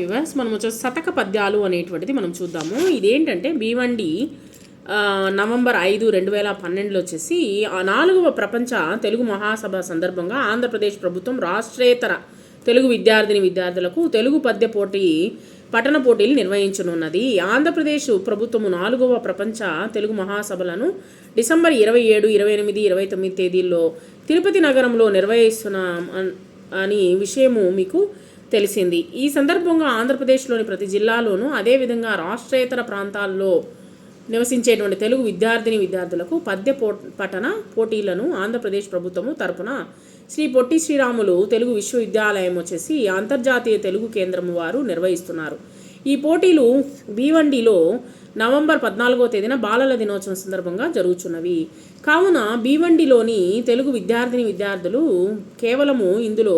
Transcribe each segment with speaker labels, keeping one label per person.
Speaker 1: Viewers మనం వచ్చేసి శతక పద్యాలు అనేటువంటిది మనం చూద్దాము. ఇదేంటంటే భీవండి నవంబర్ ఐదు రెండు వేల పన్నెండులో వచ్చేసి నాలుగవ ప్రపంచ తెలుగు మహాసభ సందర్భంగా ఆంధ్రప్రదేశ్ ప్రభుత్వం రాష్ట్రేతర తెలుగు విద్యార్థిని విద్యార్థులకు తెలుగు పద్య పోటీ పఠన పోటీలు నిర్వహించనున్నది. ఆంధ్రప్రదేశ్ ప్రభుత్వము నాలుగవ ప్రపంచ తెలుగు మహాసభలను డిసెంబర్ ఇరవై ఏడు ఇరవై ఎనిమిది ఇరవై తొమ్మిది తేదీల్లో తిరుపతి నగరంలో నిర్వహిస్తున్నాం అని విషయము మీకు తెలిసింది. ఈ సందర్భంగా ఆంధ్రప్రదేశ్లోని ప్రతి జిల్లాలోనూ అదేవిధంగా రాష్ట్రేతర ప్రాంతాల్లో నివసించేటువంటి తెలుగు విద్యార్థిని విద్యార్థులకు పద్య పో పఠన పోటీలను ఆంధ్రప్రదేశ్ ప్రభుత్వము తరపున శ్రీ పొట్టి శ్రీరాములు తెలుగు విశ్వవిద్యాలయం వచ్చేసి అంతర్జాతీయ తెలుగు కేంద్రం వారు నిర్వహిస్తున్నారు. ఈ పోటీలు భీవండిలో నవంబర్ పద్నాలుగో తేదీన బాలల దినోత్సవం సందర్భంగా జరుగుతున్నవి కావున భీవండిలోని తెలుగు విద్యార్థిని విద్యార్థులు కేవలము ఇందులో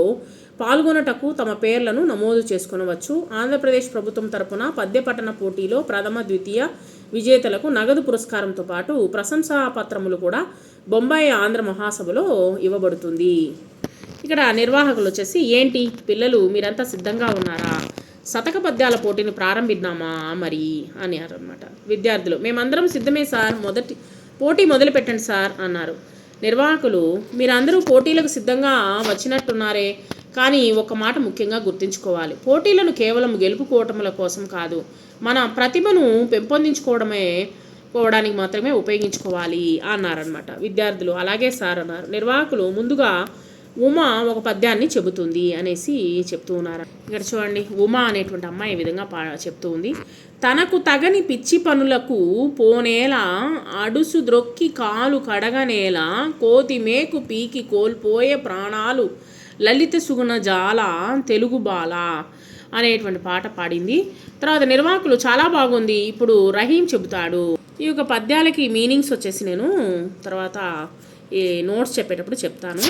Speaker 1: పాల్గొనటకు తమ పేర్లను నమోదు చేసుకునవచ్చు. ఆంధ్రప్రదేశ్ ప్రభుత్వం తరపున పద్యపట్టణ పోటీలో ప్రథమ ద్వితీయ విజేతలకు నగదు పురస్కారంతో పాటు ప్రశంసా పత్రములు కూడా బొంబాయి ఆంధ్ర మహాసభలో ఇవ్వబడుతుంది. ఇక్కడ నిర్వాహకులు వచ్చేసి ఏంటి పిల్లలు మీరంతా సిద్ధంగా ఉన్నారా? శతక పద్యాల పోటీని ప్రారంభిద్దామా మరి? అన్నారు అనమాట విద్యార్థులు మేమందరం సిద్ధమే సార్ మొదటి పోటీ మొదలు పెట్టండి సార్ అన్నారు. నిర్వాహకులు మీరందరూ పోటీలకు సిద్ధంగా వచ్చినట్టున్నారే కానీ ఒక మాట ముఖ్యంగా గుర్తుంచుకోవాలి. పోటీలను కేవలం గెలుపుకోవటముల కోసం కాదు మన ప్రతిభను పెంపొందించుకోవడమే పోవడానికి మాత్రమే ఉపయోగించుకోవాలి అన్నారనమాట విద్యార్థులు. అలాగే సార్ అన్నారు. నిర్వాహకులు ముందుగా ఉమా ఒక పద్యాన్ని చెబుతుంది అనేసి చెప్తూ ఉన్నారు. ఇక్కడ చూడండి ఉమా అనేటువంటి అమ్మాయి ఈ విధంగా పా చెప్తూ ఉంది. తనకు తగని పిచ్చి పనులకు పోనేలా అడుసు ద్రొక్కి కాలు కడగనేలా కోతి మేకు పీకి కోల్పోయే ప్రాణాలు లలిత సుగుణ జాల తెలుగు బాల అనేటువంటి పాట పాడింది. తర్వాత నిర్వాహకులు చాలా బాగుంది ఇప్పుడు రహీం చెబుతాడు. ఈ యొక్క పద్యాలకి మీనింగ్స్ వచ్చేసి నేను తర్వాత ఈ నోట్స్ చెప్పేటప్పుడు చెప్తాను.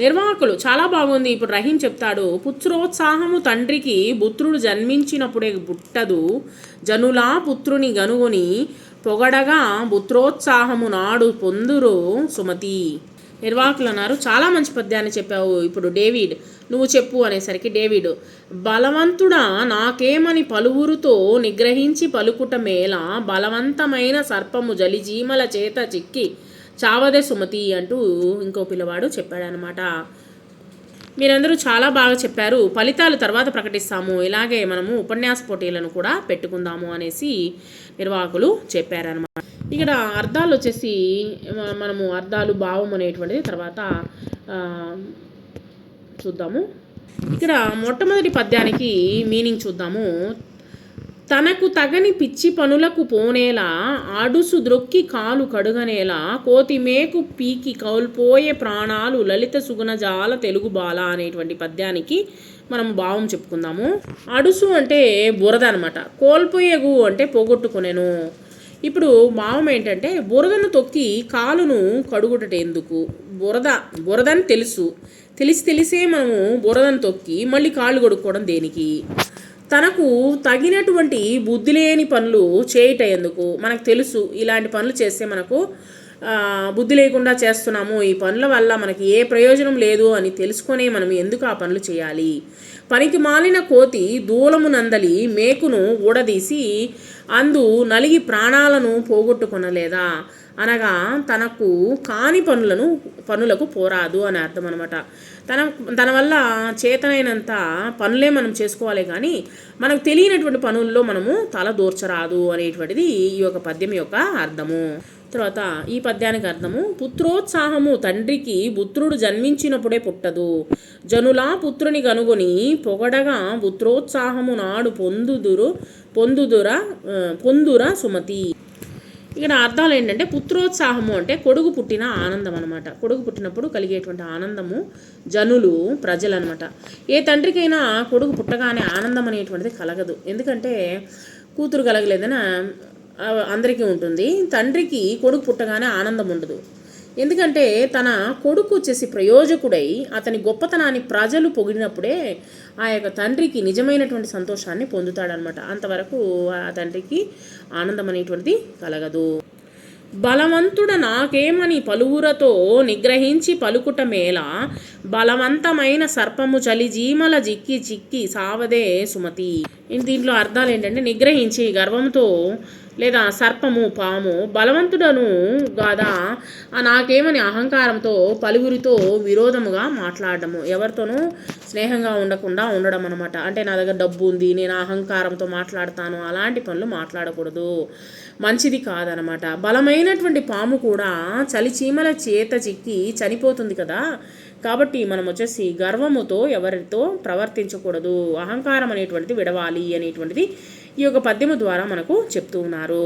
Speaker 1: నిర్వాహకులు చాలా బాగుంది. ఇప్పుడు రహీం చెప్తాడు పుత్రోత్సాహము తండ్రికి పుత్రుడు జన్మించినప్పుడే పుట్టదు. జనులా పుత్రుని గనుగొని పొగడగా పుత్రోత్సాహము నాడు పొందురు సుమతి. నిర్వాహకులు అన్నారు చాలా మంచి పద్యాన్ని చెప్పావు ఇప్పుడు డేవిడ్. నువ్వు చెప్పు అనేసరికి డేవిడ్ బలవంతుడా నాకేమని పలువురుతో నిగ్రహించి పలుకుట మేళ బలవంతమైన సర్పము జలిజీమల చేత చిక్కి చావదే సుమతి అంటూ ఇంకో పిల్లవాడు చెప్పాడనమాట మీరందరూ చాలా బాగా చెప్పారు. ఫలితాలు తర్వాత ప్రకటిస్తాము. ఇలాగే మనము ఉపన్యాస పోటీలను కూడా పెట్టుకుందాము అనేసి నిర్వాహకులు చెప్పారనమాట ఇక్కడ అర్థాలు వచ్చేసి మనము అర్థాలు భావం అనేటువంటిది తర్వాత చూద్దాము. ఇక్కడ మొట్టమొదటి పద్యానికి మీనింగ్ చూద్దాము. తనకు తగని పిచ్చి పనులకు పోనేలా అడుసు ద్రొక్కి కాలు కడుగనేలా కోతి మేకు పీకి కౌల్పోయే ప్రాణాలు లలిత సుగుణజాల తెలుగు బాల అనేటువంటి పద్యానికి మనం భావం చెప్పుకుందాము. అడుసు అంటే బురద అనమాట కోల్పోయేగు అంటే పోగొట్టుకునేను. ఇప్పుడు భావం ఏంటంటే బురదను తొక్కి కాలును కడుగుటట ఎందుకు? బురద బురదని తెలుసు. తెలిసి తెలిసే మనము బురదను తొక్కి మళ్ళీ కాళ్ళు కొడుక్కోవడం దేనికి? తనకు తగినటువంటి బుద్ధి లేని పనులు చేయట ఎందుకు మనకు తెలుసు ఇలాంటి పనులు చేస్తే మనకు బుద్ధి లేకుండా చేస్తున్నాము. ఈ పనుల వల్ల మనకి ఏ ప్రయోజనం లేదు అని తెలుసుకునే మనం ఎందుకు ఆ పనులు చేయాలి? పనికి మాలిన కోతి దూలము నందలి మేకును ఊడదీసి అందు నలిగి ప్రాణాలను పోగొట్టుకొనలేదా? అనగా తనకు కాని పనులను పనులకు పోరాదు అని అర్థం అనమాట తన తన వల్ల చేతనైనంత పనులే మనం చేసుకోవాలి కానీ మనకు తెలియనటువంటి పనుల్లో మనము తల దూర్చరాదు అనేటువంటిది ఈ యొక్క పద్యం యొక్క అర్థము. తర్వాత ఈ పద్యానికి అర్థము పుత్రోత్సాహము తండ్రికి పుత్రుడు జన్మించినప్పుడే పుట్టదు. జనులా పుత్రుని కనుగొని పొగడగా పుత్రోత్సాహము నాడు పొందుదురు పొందుదురా పొందుర పొందురా సుమతి. ఇక్కడ అర్థాలు ఏంటంటే పుత్రోత్సాహము అంటే కొడుకు పుట్టిన ఆనందం అనమాట కొడుకు పుట్టినప్పుడు కలిగేటువంటి ఆనందము జనులు ప్రజలు అనమాట ఏ తండ్రికైనా కొడుకు పుట్టగానే ఆనందం అనేటువంటిది కలగదు. ఎందుకంటే కూతురు కలగలేదన? అందరికీ ఉంటుంది. తండ్రికి కొడుకు పుట్టగానే ఆనందం ఉండదు. ఎందుకంటే తన కొడుకు వచ్చేసి ప్రయోజకుడై అతని గొప్పతనాన్ని ప్రజలు పొగిడినప్పుడే ఆ యొక్క తండ్రికి నిజమైనటువంటి సంతోషాన్ని పొందుతాడనమాట అంతవరకు ఆ తండ్రికి ఆనందం అనేటువంటిది కలగదు. బలవంతుడ నాకేమని పలువురతో నిగ్రహించి పలుకుట మేళ బలవంతమైన సర్పము చలి జీమల జిక్కి చిక్కి సావదే సుమతి. దీంట్లో అర్థాలు ఏంటంటే నిగ్రహించి గర్వంతో లేదా సర్పము పాము బలవంతుడను కాదా ఆ నాకేమని అహంకారంతో పలువురితో విరోధముగా మాట్లాడటము ఎవరితోనూ స్నేహంగా ఉండకుండా ఉండడం అనమాట అంటే నా దగ్గర డబ్బు ఉంది నేను అహంకారంతో మాట్లాడతాను అలాంటి పనులు మాట్లాడకూడదు. మంచిది కాదనమాట బలమైనటువంటి పాము కూడా చలి చీమల చేత చిక్కి చనిపోతుంది కదా. కాబట్టి కాబట్టి మనం వచ్చేసి గర్వముతో ఎవరితో ప్రవర్తించకూడదు అహంకారం అనేటువంటిది విడవాలి అనేటువంటిది ఈ యొక్క పద్యము ద్వారా మనకు చెప్తూ ఉన్నారు.